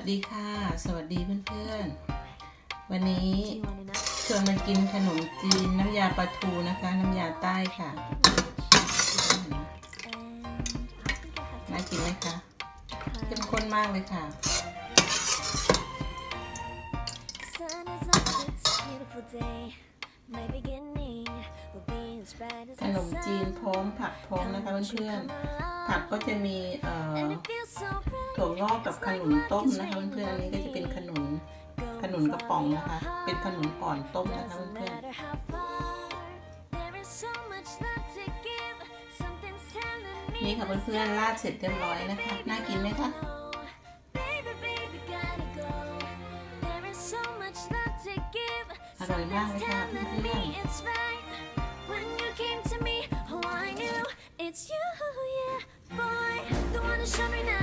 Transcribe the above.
สดีค่ะ สวัสดีเพื่อนๆ วันนี้จริงวันนี้นะชวนมากินขนมจีนน้ำยาปลาทูนะคะ น้ำยาใต้ค่ะน่ากินไหมคะเข้มข้นมากเลยค่ะ Sun is up, it's a beautiful day. My beginning will be as bright as ข the นมจีน sun. พร้อมผักพร้อมนะคะ Won't you เพื่อน come ๆผัก along? ก็จะมีเอ่อ ถั่วงอกกับขนุนต้มนะคะเพื่อนๆอันนี้ก็จะเป็นขนุนขนุนกระป๋องนะคะ เป็นขนุนอ่อนต้มนะคะ Doesn't เพื่อน matter how far. There is so much love to give. Something's telling ๆ me นี่ค่ะ this เพื่อนๆราดเสร็จเรียบร้อยนะคะ น่ากินไหมคะ Baby, baby, gotta go. There is so much love to give. อร่อยมากเลยค่ะ Something's เพื่ telling อน me it's right. When you came to me, oh, I knew it's you, yeah, boy. The one to show me now.